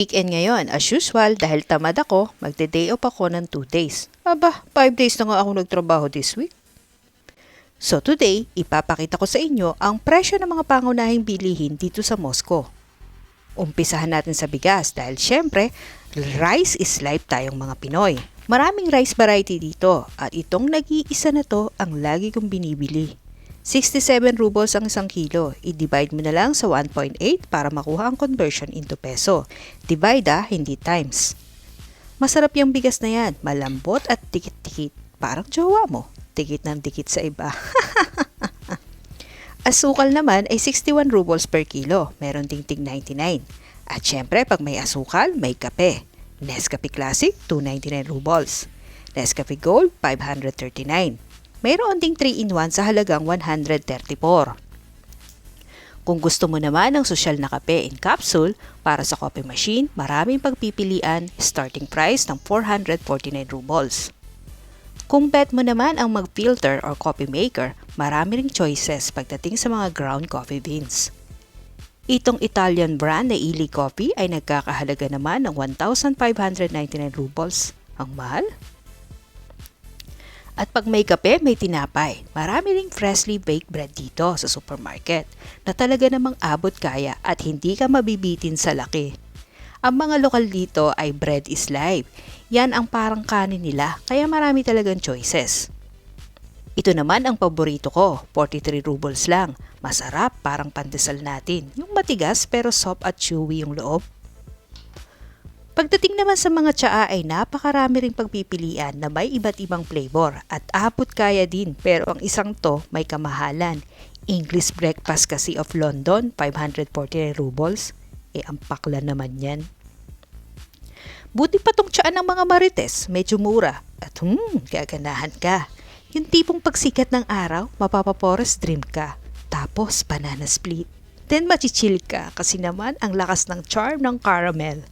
Weekend ngayon, as usual, dahil tamad ako, magde-day off ako ng 2 days. Aba, 5 days na nga ako nagtrabaho this week. So today, ipapakita ko sa inyo ang presyo ng mga pangunahing bilihin dito sa Moscow. Umpisahan natin sa bigas dahil syempre, rice is life tayong mga Pinoy. Maraming rice variety dito at itong nag-iisa na to ang lagi kong binibili. 67 rubles ang isang kilo. I-divide mo na lang sa 1.8 para makuha ang conversion into peso. Divide ah, hindi times. Masarap yung bigas na yan. Malambot at tikit-tikit. Parang jowa mo. Tikit ng tikit sa iba. Asukal naman ay 61 rubles per kilo. Meron ding tig 99. At syempre, pag may asukal, may kape. Nescafe Classic, 299 rubles. Nescafe Gold, 539. Mayroon ding 3-in-1 sa halagang 134. Kung gusto mo naman ng sosyal na kape in capsule para sa coffee machine, maraming pagpipilian, starting price ng 449 rubles. Kung bet mo naman ang mag-filter or coffee maker, marami ring choices pagdating sa mga ground coffee beans. Itong Italian brand na Ili Coffee ay nagkakahalaga naman ng 1,599 rubles. Ang mahal? At pag may kape, may tinapay. Marami ring freshly baked bread dito sa supermarket na talaga namang abot kaya at hindi ka mabibitin sa laki. Ang mga lokal dito ay bread is life. Yan ang parang kanin nila kaya marami talagang choices. Ito naman ang paborito ko, 43 rubles lang. Masarap, parang pandesal natin. Yung matigas pero soft at chewy yung loob. Pagdating naman sa mga tsaa ay napakarami ring pagpipilian na may iba't ibang flavor at abot kaya din pero ang isang to may kamahalan. English breakfast kasi of London, 549 rubles. Eh ang pakla naman yan. Buti pa tong tsaa ng mga marites, medyo mura. At hmm, gaganahan ka. Yung tipong pagsikat ng araw, mapapapores dream ka. Tapos banana split. Then machichill ka kasi naman ang lakas ng charm ng caramel.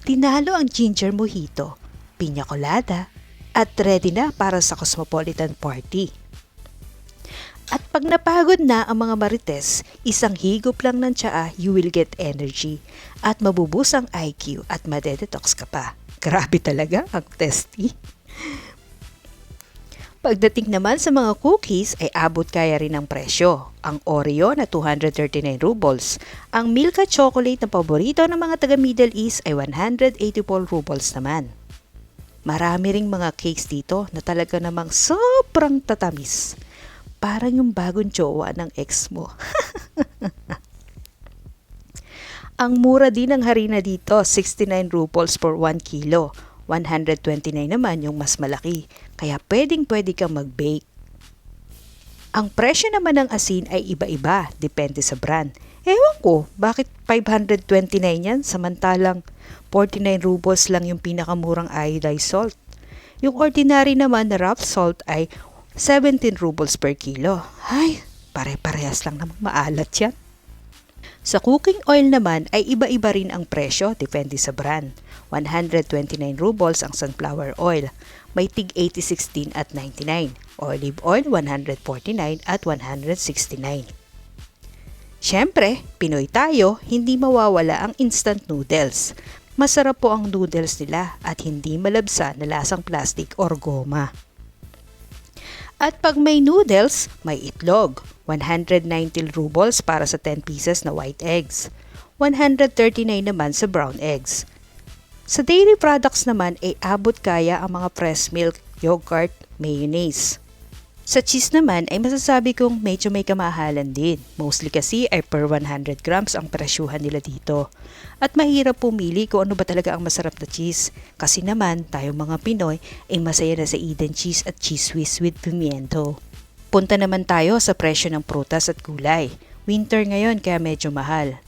Tinalo ang ginger mojito, piña colada, at ready na para sa cosmopolitan party. At pag napagod na ang mga marites, isang higop lang ng tsaa, you will get energy at mabubus ang IQ at madedetox ka pa. Grabe talaga ang testy. Pagdating naman sa mga cookies ay abot kaya rin ang presyo. Ang Oreo na 239 rubles. Ang Milka chocolate na paborito ng mga taga Middle East ay 184 rubles naman. Marami ring mga cakes dito na talaga namang sobrang tatamis. Parang yung bagong jowa ng ex mo. ang mura din ng harina dito, 69 rubles for 1 kilo. 129 naman yung mas malaki, kaya pwedeng pwede kang mag-bake. Ang presyo naman ng asin ay iba-iba, depende sa brand. Ewan ko, bakit 529 yan samantalang 49 rubles lang yung pinakamurang iodized salt. Yung ordinary naman na rough salt ay 17 rubles per kilo. Ay, pare-parehas lang namang maalat yan. Sa cooking oil naman ay iba-iba rin ang presyo depende sa brand. 129 rubles ang sunflower oil. May tig 86 din at 99. Olive oil 149 at 169. Siyempre, Pinoy tayo, hindi mawawala ang instant noodles. Masarap po ang noodles nila at hindi malabsa na lasang plastic or goma. At pag may noodles, may itlog. 119 rubles para sa 10 pieces na white eggs. 139 naman sa brown eggs. Sa dairy products naman ay abot kaya ang mga fresh milk, yogurt, mayonnaise. Sa cheese naman ay masasabi kong medyo may kamahalan din. Mostly kasi ay per 100 grams ang presyuhan nila dito. At mahirap pumili kung ano ba talaga ang masarap na cheese. Kasi naman, tayong mga Pinoy ay masaya na sa Eden cheese at cheese whiz with pimiento. Punta naman tayo sa presyo ng prutas at gulay. Winter ngayon kaya medyo mahal.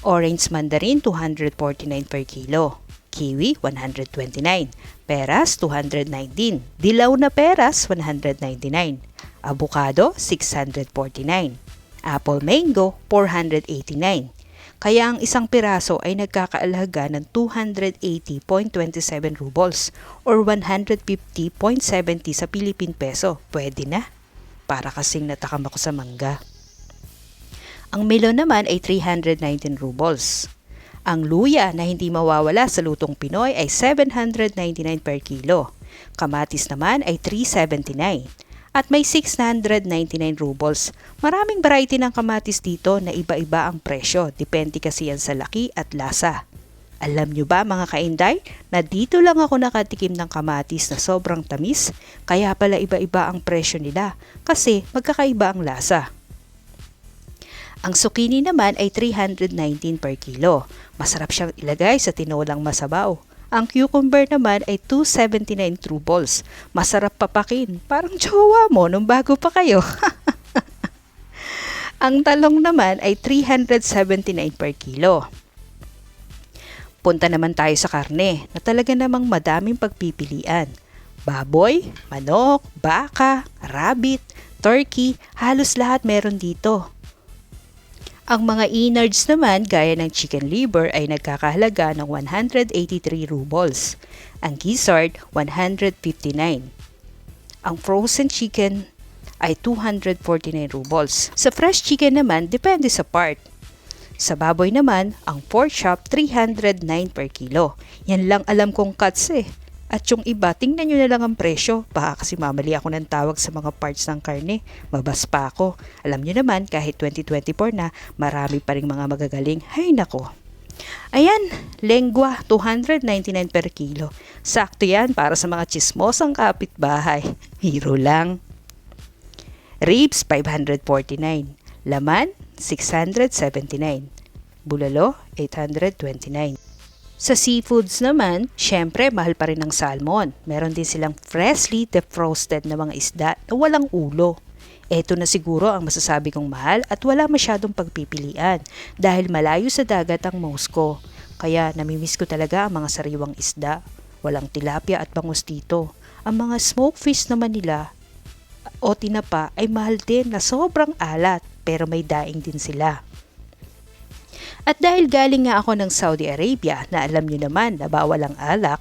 Orange mandarin 249 per kilo. Kiwi 129. Peras 219. Dilaw na peras 199. Avocado 649. Apple mango 489. Kaya ang isang piraso ay nagkakaalaga ng 280.27 rubles or 150.70 sa Philippine peso. Pwede na para kasing natakam ako sa mangga. Ang melon naman ay 319 rubles. Ang luya na hindi mawawala sa lutong Pinoy ay 799 per kilo. Kamatis naman ay 379 at may 699 rubles. Maraming variety ng kamatis dito na iba-iba ang presyo. Depende kasi yan sa laki at lasa. Alam nyo ba mga kainday na dito lang ako nakatikim ng kamatis na sobrang tamis kaya pala iba-iba ang presyo nila kasi magkakaiba ang lasa. Ang zucchini naman ay 319 per kilo. Masarap siyang ilagay sa tinolang masabaw. Ang cucumber naman ay 279 rubles. Masarap papakin. Parang jowa mo nung bago pa kayo. ang talong naman ay 379 per kilo. Punta naman tayo sa karne na talaga namang madaming pagpipilian. Baboy, manok, baka, rabbit, turkey, halos lahat meron dito. Ang mga innards naman gaya ng chicken liver ay nagkakahalaga ng 183 rubles. Ang gizzard, 159. Ang frozen chicken ay 249 rubles. Sa fresh chicken naman, depende sa part. Sa baboy naman, ang pork chop 309 per kilo. Yan lang alam kong cuts eh. At yung iba, tingnan nyo na lang ang presyo. Baka kasi mamali ako ng tawag sa mga parts ng karne. Mabas pa ako. Alam nyo naman, kahit 2024 na, marami pa rin mga magagaling. Hay nako. Ayan, lengua, 299 per kilo. Sakto yan para sa mga chismosang kapitbahay. Hero lang. Ribs, 549. Laman, 679. Bulalo, 829. Sa seafoods naman, syempre mahal pa rin ang salmon. Meron din silang freshly defrosted na mga isda na walang ulo. Ito na siguro ang masasabi kong mahal at wala masyadong pagpipilian dahil malayo sa dagat ang Moscow. Kaya namimiss ko talaga ang mga sariwang isda. Walang tilapia at bangus dito. Ang mga smoked fish naman nila o tinapa ay mahal din na sobrang alat pero may daing din sila. At dahil galing nga ako ng Saudi Arabia na alam nyo naman na bawal ang alak,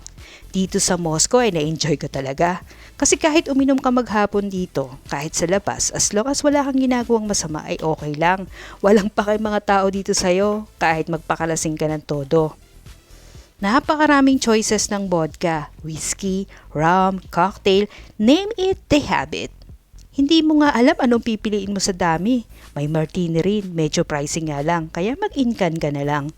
dito sa Moscow ay na-enjoy ko talaga. Kasi kahit uminom ka maghapon dito, kahit sa labas, as long as wala kang ginagawang masama ay okay lang. Walang pa kay mga tao dito sa'yo, kahit magpakalasing ka ng todo. Napakaraming choices ng vodka, whiskey, rum, cocktail, name it, they have it. Hindi mo nga alam anong pipiliin mo sa dami. May martini rin, medyo pricing nga lang, kaya mag-incan ka na lang.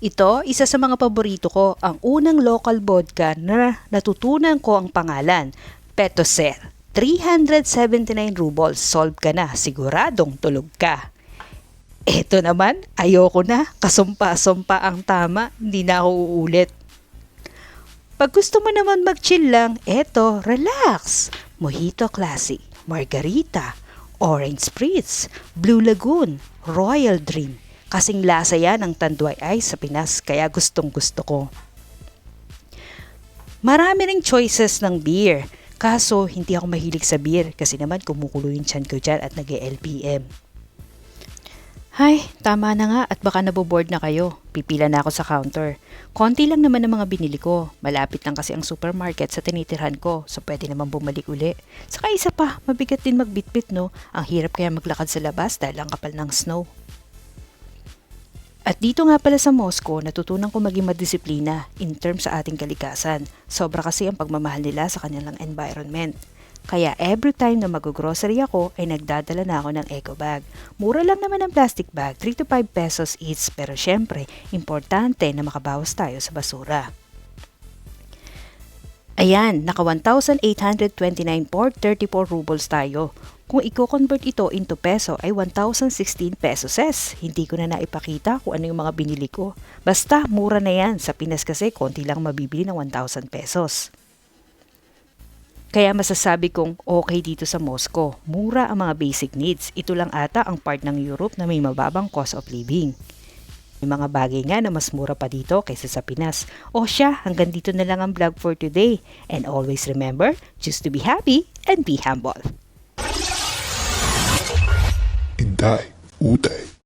Ito, isa sa mga paborito ko, ang unang local vodka na natutunan ko ang pangalan, Petoser. 379 rubles, solve ka na, siguradong tulog ka. Ito naman, ayoko na, kasumpa-sumpa ang tama, hindi na ako uulit. Pag gusto mo naman mag-chill lang, eto, relax. Mojito Classic, Margarita, Orange Spritz, Blue Lagoon, Royal Dream. Kasing lasa yan ng Tanduay Ice sa Pinas, kaya gustong gusto ko. Marami ring choices ng beer. Kaso, hindi ako mahilig sa beer kasi naman kumukulo yung chan ko dyan at nag Hay, tama na nga at baka naboboard na kayo. Pipila na ako sa counter. Konti lang naman ang mga binili ko. Malapit lang kasi ang supermarket sa tinitirhan ko, so pwede naman bumalik uli. Saka isa pa, mabigat din magbitbit no. Ang hirap kaya maglakad sa labas dahil ang kapal ng snow. At dito nga pala sa Moscow, natutunan ko maging madisiplina in terms sa ating kalikasan. Sobra kasi ang pagmamahal nila sa kanilang environment. Kaya every time na mag-grocery ako ay nagdadala na ako ng eco bag. Mura lang naman ang plastic bag, 3 to 5 pesos each pero syempre, importante na makabawas tayo sa basura. Ayan, naka 1,829 por 34 rubles tayo. Kung i-convert ito into peso ay 1,016 pesos. Hindi ko na naipakita kung ano yung mga binili ko. Basta, mura na yan. Sa Pinas kasi, konti lang mabibili ng 1,000 pesos. Kaya masasabi kong okay dito sa Moscow. Mura ang mga basic needs. Ito lang ata ang part ng Europe na may mababang cost of living. May mga bagay nga na mas mura pa dito kaysa sa Pinas. O siya, hanggang dito na lang ang vlog for today. And always remember, just to be happy and be humble. Inday, Uday.